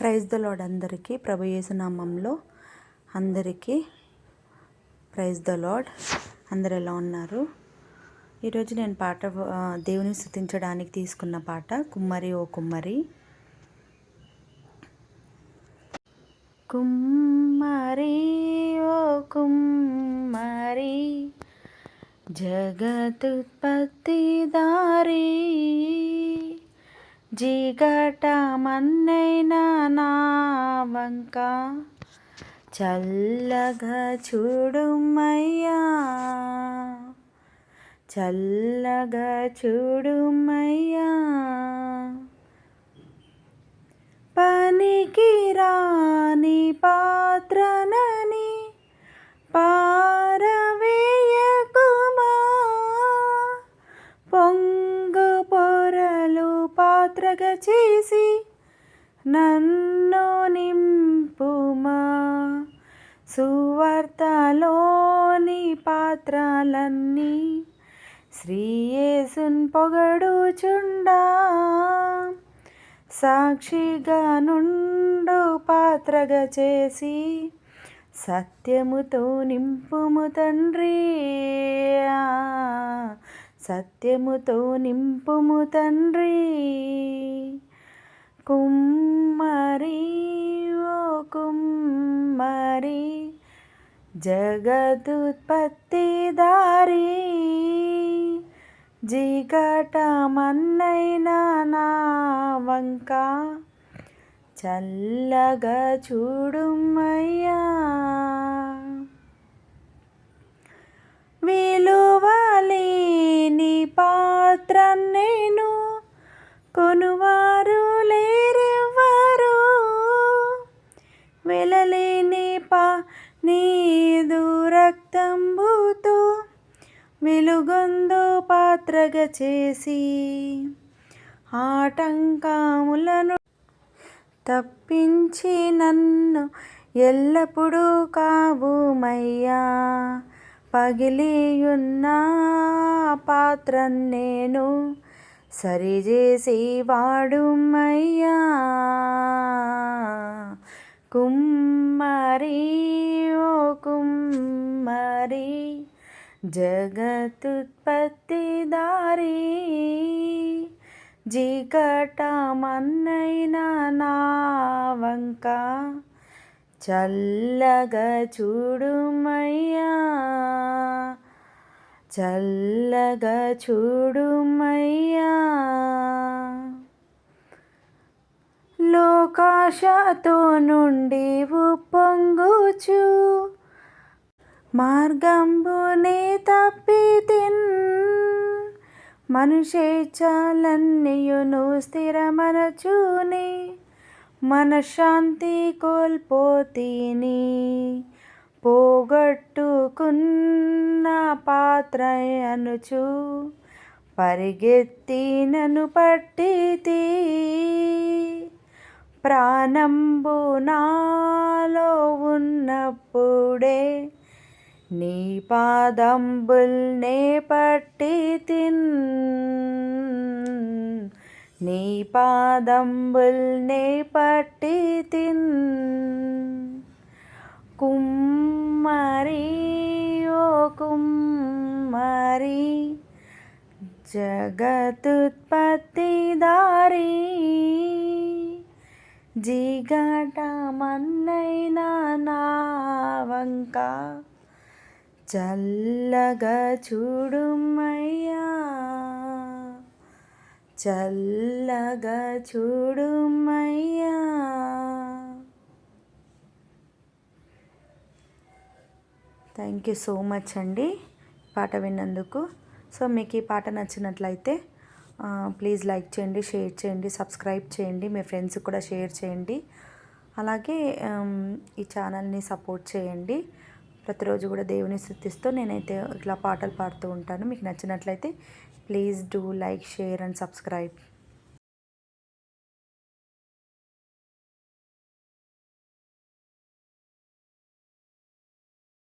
Praise the lord అందరికీ ప్రభు నామంలో అందరికీ ప్రైజ్ ద లాడ్ అందరు ఎలా ఉన్నారు? ఈరోజు నేను పాట దేవుని స్థుతించడానికి తీసుకున్న పాట కుమ్మరి ఓ కుమ్మరి. కుమ్మరి ఓ కుమ్మరి జగతుత్పత్తి దారి. జిగట మన్నైన నా వంక. చల్లగా చూడుమయ్యా చల్లగా చూడుమయ్యా పాత్రగ చేసి నన్ను నింపుమా? సువార్తలోని పాత్రలన్నీ శ్రీయేసున్ పొగడుచుండా? సాక్షిగా నుండు పాత్రగా చేసి సత్యముతో నింపుము తండ్రి. సత్యముతో నింపుము తండ్రి. కుమ్మరి ఓ కుమ్మరి జగదుత్పత్తి దారి. జిగటమన్నైన నా వంక చల్లగా చూడుమయ్యా. వెలుగొందు పాత్రగా చేసి ఆటంకాములను తప్పించి నన్ను ఎల్లప్పుడూ కావుమయ్యా. పగిలియున్న పాత్ర నేను సరిచేసి వాడుమయ్యా. కుమ్మరి ఓ కుమ్మరి జగతుత్పత్తి దారి జిగట మన్నైన నా వంక చల్లగా చూడుమయ్యా చల్లగా చూడుమయ్యా. లోకాశతో నుండి ఉప్పొంగుచు మార్గంబునే తప్పితిన్. మనుషేచ్ఛలన్నీయును స్థిరమనచూని. మనశ్శాంతి కోల్పోతీని పోగొట్టుకున్న పాత్ర అనుచు. పరిగెత్తి నన్ను పట్టితి. ప్రాణంబు నాలో ఉన్నప్పుడే నీ పాదంబుల్నే పట్టి తిన్. నీ పాదంబుల్నే పట్టి తిన్. కుమ్మరి ఓ కుమ్మరి జగతుత్పత్తి దారి. జిగట మన్నైనా నా వంక చల్లగా చూడుమయ్యా. చల్లగా చూడుమయ్యా. థ్యాంక్ యూ సో మచ్ అండి పాట విన్నందుకు. సో మీకు ఈ పాట నచ్చినట్లయితే ప్లీజ్ లైక్ చేయండి షేర్ చేయండి సబ్స్క్రైబ్ చేయండి మీ ఫ్రెండ్స్కి కూడా షేర్ చేయండి. అలాగే um, ఈ ఛానల్ని సపోర్ట్ చేయండి. ప్రతిరోజు కూడా దేవుని స్థుతిస్తూ నేనైతే ఇట్లా పాటలు పాడుతూ ఉంటాను. మీకు నచ్చినట్లయితే please do like share and subscribe.